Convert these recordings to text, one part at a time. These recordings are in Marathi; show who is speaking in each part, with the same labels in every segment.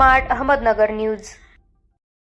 Speaker 1: Smart Ahmednagar news.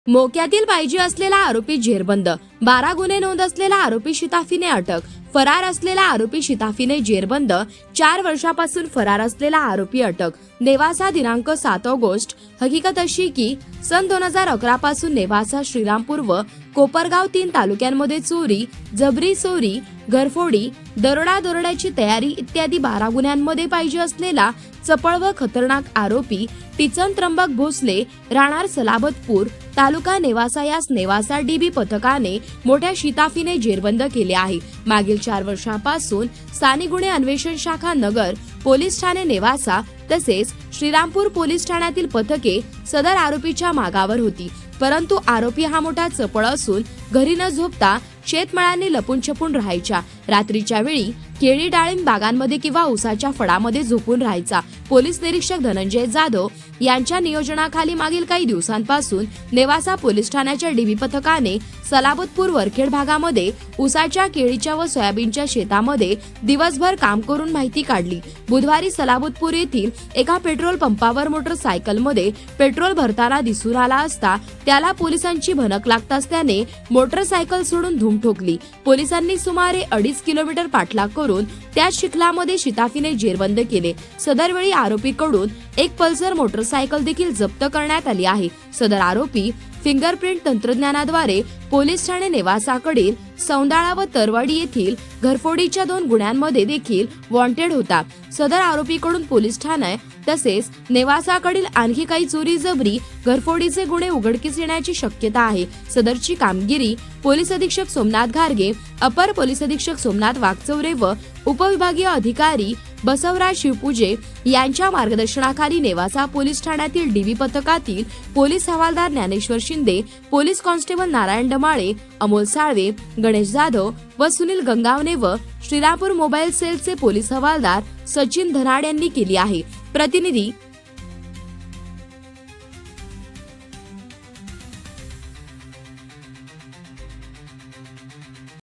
Speaker 2: मोक्यातील पाहिजे असलेला आरोपी जेरबंद. बारा गुन्हे नोंद असलेला आरोपी शिताफीने अटक. फरार असलेला आरोपी शिताफीने जेरबंद. चार वर्षापासून फरार असलेला आरोपी अटक. नेवासा दिनांक सात ऑगस्ट. हकीकत अशी की सन दोन हजार अकरा पासून नेवासा श्रीरामपूर व कोपरगाव तीन तालुक्यांमध्ये चोरी जबरी चोरी घरफोडी दरोडा दरोड्याची तयारी इत्यादी बारा गुन्ह्यांमध्ये पाहिजे असलेला चपळ व खतरनाक आरोपी टिचन त्र्यंबक भोसले राहणार सलाबतपूर तालुका नेवासा यास नेवासा डीबी पथकाने मोठ्या शिताफीने जेरबंद केले आहे. मागील चार वर्षांपासून स्थानिक गुन्हे अन्वेषण शाखा नगर पोलीस ठाणे नेवासा तसेच श्रीरामपूर पोलीस ठाण्यातील पथके सदर आरोपीच्या मागावर होती. परंतु आरोपी हा मोठा चपळ असून घरी न झोपता शेतमळ्यांनी लपून छपून राहायच्या. रात्रीच्या वेळी केळी डाळिंब बागांमध्ये किंवा उसाच्या फळामध्ये झोपून राहायचा. पोलीस निरीक्षक धनंजय जाधव यांच्या नियोजनाखाली मागील काही दिवसांपासून नेवासा पोलीस ठाण्याच्या डीबी पथकाने सलाबतपूर वरखेड भागामध्ये उसाच्या केळीच्या व सोयाबीनच्या शेतामध्ये दिवसभर काम करून माहिती काढली. बुधवारी सलाबतपूर येथील एका पेट्रोल पंपावर मोटरसायकलमध्ये पेट्रोल भरताना दिसून आला असता त्याला पोलिसांची भनक लागताच त्याने मोटरसायकल सोडून धूम ठोकली. पोलिसांनी सुमारे अडीच किलोमीटर पाठलाग करून त्याच चिखलामध्ये शिताफीने जेरबंद केले. सदरवेळी आरोपीकडून एक पल्सर मोटरसायकल देखील जप्त करण्यात आली आहे. सदर आरोपी फिंगरप्रिंट तंत्रज्ञानाद्वारे पोलीस ठाणे नेवासाकडील सौंदाळा व तरवाडी येथील घरफोडीच्या दोन गुन्ह्यांमध्ये देखील वॉन्टेड होता. सदर आरोपीकडून पोलीस ठाणे तसेच नेवासाकडील आणखी काही चोरी जबरी घरफोडीचे गुन्हे उघडकीस येण्याची शक्यता आहे. सदरची कामगिरी पोलीस अधीक्षक सोमनाथ घारगे अपर पोलीस अधीक्षक सोमनाथ वागचौरे व उपविभागीय अधिकारी बसवराज शिवपूजे यांच्या मार्गदर्शनाखाली नेवासा पोलीस ठाण्यातील डीबी पथकातील पोलीस हवालदार ज्ञानेश्वर शिंदे पोलीस कॉन्स्टेबल नारायण डमाळे अमोल साळवे गणेश जाधव व सुनील गंगावने व श्रीरामपूर मोबाईल सेलचे पोलीस हवालदार सचिन धनाड यांनी केली आहे. प्रतिनिधी